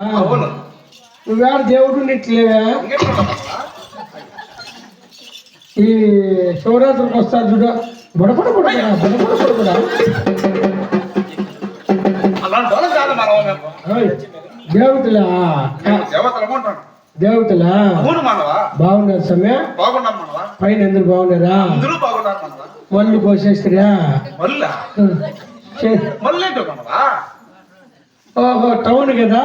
అవును. నువ్వేడ దేవుడు నిట్లేవా? ఈ శివరాత్రికి వస్తారు చూడ. కాదు మానవ మేము ఓయ్, దేవతలా దేవతలా బాగున్నారు సమయ పైన ఎందుకు బాగున్నారా? మళ్ళీ పోసేస్తారా మళ్ళా? ఓహో టౌన్ కదా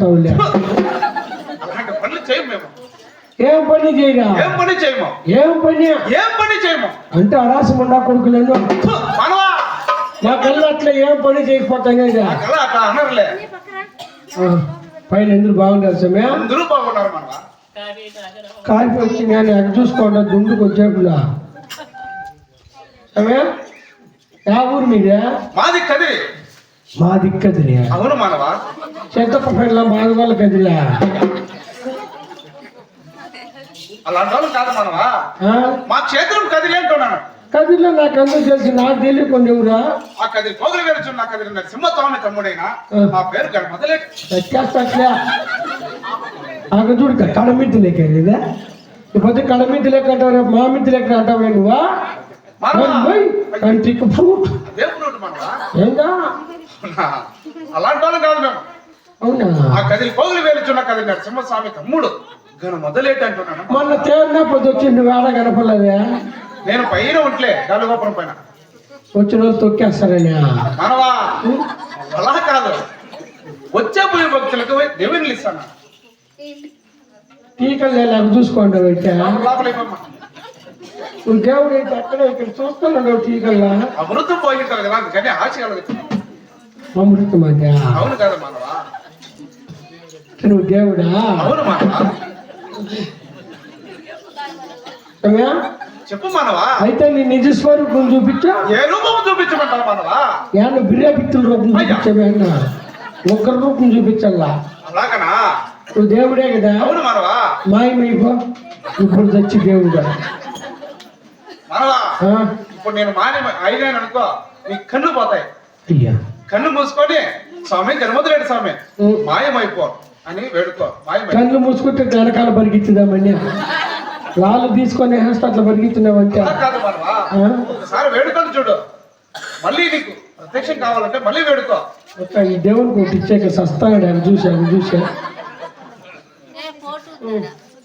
టౌన్లే అలాంటి పనులు చేయము మేము. ఏం పని చేయరా? ఏం పని చేయము. ఏం పని? ఏం పని చేయము. అంటే అరాసముండా కొడుకులను. ఫు, మానవా! మా కళ్ళు అట్లా ఏం పని చేయకపోతాం కదా. అనరులే. పైన ఎందుకు బాగున్నారు సమయ? అందరూ బాగున్నారు మానవా? కాల్పి వచ్చి నేను ఎక్కడ చూసుకోండి దుందుకు వచ్చేపులా. సమయ? యా ఊరు మీదే? మాది కదిరి. మా దిక్కదిలే అవును మానవా చెత్తప్ప పెళ్ళ మాది వాళ్ళ కదిలే అలాంటి వాళ్ళు కాదు మానవా ఆ? మా క్షేత్రం కదిరి అంటున్నాను కదిలో నాకు అందరూ తెలిసి నాకు తెలియకుండా ఎవరా ఆ కదిరి పోగులు వేరుచున్న కదిరి నరసింహస్వామి తమ్ముడైన మా పేరు గణపతిలే వచ్చేస్తట్లే ఆగ చూడు కడమిద్ది లెక్క ఇదే ఇప్పుడు కడమిద్ది లెక్క అంటావు రేపు మా మిద్ది లెక్క అంటావు నువ్వా మానవా కంటికి ఫ్రూట్ దేవుడు మానవా ఏందా అలాంటి వాళ్ళం కాదు మేము. అవునా? ఆ కదిరి పోగులు వేరుచున్న కదిరి నరసింహస్వామి తమ్ముడు. గణ మొదలెట్టి అంటున్నాను మొన్న తేరినా పొద్దు వచ్చి నువ్వు ఆడ కనపడలేదే? నేను పైన ఉంటలే గాలిగోపురం పైన. వచ్చిన వాళ్ళు తొక్కేస్తారని? మనవా అలా కాదు. వచ్చే పోయే భక్తులకు దేవుని ఇస్తాను. టీకలు లేక చూసుకోండి అయితే దేవుడు అక్కడే ఇక్కడ చూస్తున్నాడు టీకల్లా? అమృతం పోయింటారు కదా అందుకని ఆశ కలదు అమృతం అంటే అవును కదా మానవా నువ్వు దేవుడా? అవును మానవా? చెప్పు మానవా అయితే నీ నిజ స్వరూపం చూపించా. ఏ రూపం చూపించమంటావు మానవా ఏమన్నా బిర్యా పిత్తుల రూపం చూపించావేనా ఒక్కరి రూపం చూపించాలా అలాగనా? నువ్వు దేవుడే కదా? అవును మానవా మాయమైపో. ఇప్పుడు తెచ్చి దేవుడా? మానవా? ఇప్పుడు నేను మాని అయినాను అనుకో నీ కన్ను పోతాయి. అయ్యా. కన్ను మూసుకొని స్వామి గణమతులేడు స్వామి. మాయమైపో అని వేడుకో. మాయమై కళ్ళు మూసుకుంటే వెనకాల పరిగెత్తుదామని వాళ్ళు తీసుకొని వేస్తే అట్లా అలా కాదు మానవా? ఒకసారి వేడుకొని చూడు. మళ్ళీ నీకు ప్రత్యక్షం కావాలంటే మళ్ళీ వేడుకో. ఈ దేవుని కొట్టి ఇచ్చాక సస్తాడు ఆయన చూసా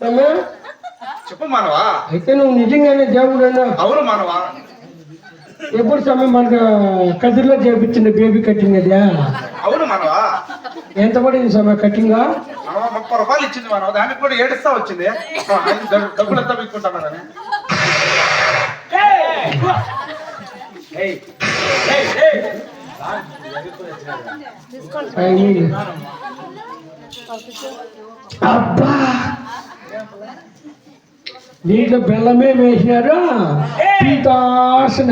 సమయా? చెప్పు మానవా అయితే నువ్వు నిజంగానే దేవుడైనా అవును మానవా ఎప్పుడు సమయం మనకు కదిరిలో చేపించిన బేబీ కటింగ్ అది అవును మానవా. ఎంత పడింది సమయం కటింగ్ ముప్పై రూపాయలు ఇచ్చింది మానవ. దానికి కూడా ఏడుస్తా వచ్చింది. డబ్బులు ఎంత పెట్టుకుంటున్నారని అబ్బా! దీంట్లో బెల్లమే వేసినారు. పీతాసన